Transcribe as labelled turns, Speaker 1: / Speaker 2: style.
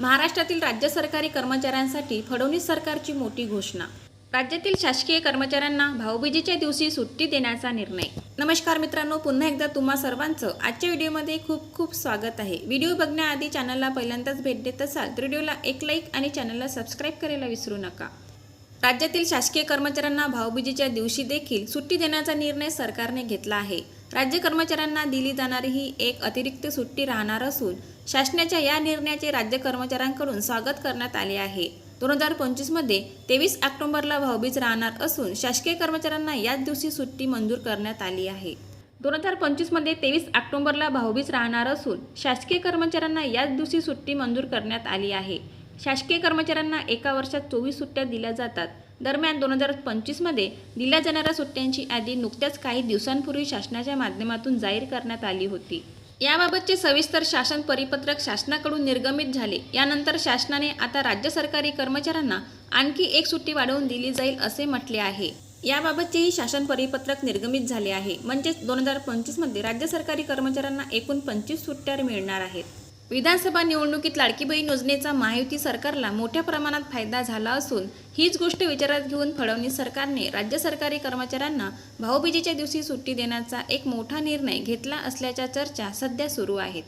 Speaker 1: महाराष्ट्रातील राज्य सरकारी कर्मचाऱ्यांसाठी फडणवीस सरकारची मोठी घोषणा. राज्यातील शासकीय कर्मचाऱ्यांना भाऊबीजेच्या दिवशी सुट्टी देण्याचा निर्णय. नमस्कार मित्रांनो पुन्हा एकदा तुम्हा सर्वांचं आजच्या व्हिडिओमध्ये खूप खूप स्वागत आहे. व्हिडिओ बघण्याआधी चॅनलला पहिल्यांदाच भेट देत असाल तर व्हिडिओला एक लाईक आणि चॅनलला सबस्क्राईब करायला विसरू नका. राज्यातील शासकीय कर्मचाऱ्यांना भाऊबीजेच्या दिवशी देखील सुट्टी देण्याचा निर्णय सरकारने घेतला आहे. राज्य कर्मचाऱ्यांना दिली जाणारी ही एक अतिरिक्त सुट्टी राहणार असून शासनाच्या या निर्णयाचे राज्य कर्मचाऱ्यांकडून स्वागत करण्यात आले आहे. दोन हजार पंचवीसमध्ये तेवीस ऑक्टोबरला भाऊबीज राहणार असून शासकीय कर्मचाऱ्यांना याच दिवशी सुट्टी मंजूर करण्यात आली आहे. दोन हजार पंचवीसमध्ये तेवीस ऑक्टोबरला भाऊबीज राहणार असून शासकीय कर्मचाऱ्यांना याच दिवशी सुट्टी मंजूर करण्यात आली आहे. शासकीय कर्मचाऱ्यांना एका वर्षात चोवीस सुट्ट्या दिल्या जातात. दरम्यान दोन हजार पंचवीसमध्ये दिल्या जाणाऱ्या सुट्ट्यांची यादी नुकत्याच काही दिवसांपूर्वी शासनाच्या माध्यमातून जाहीर करण्यात आली होती. याबाबतचे सविस्तर शासन परिपत्रक शासनाकडून निर्गमित झाले. यानंतर शासनाने आता राज्य सरकारी कर्मचाऱ्यांना आणखी एक सुट्टी वाढवून दिली जाईल असे म्हटले आहे. याबाबतचेही शासन परिपत्रक निर्गमित झाले आहे. म्हणजेच दोन हजार पंचवीसमध्ये राज्य सरकारी कर्मचाऱ्यांना एकूण पंचवीस सुट्ट्या मिळणार आहेत. विधानसभा निवडणुकीत लाडकी बहीण योजनेचा महायुती सरकारला मोठ्या प्रमाणात फायदा झाला असून हीच गोष्ट विचारात घेऊन फडणवीस सरकारने राज्य सरकारी कर्मचाऱ्यांना भाऊबीजेच्या दिवशी सुट्टी देण्याचा एक मोठा निर्णय घेतला असल्याच्या चर्चा सध्या सुरू आहेत.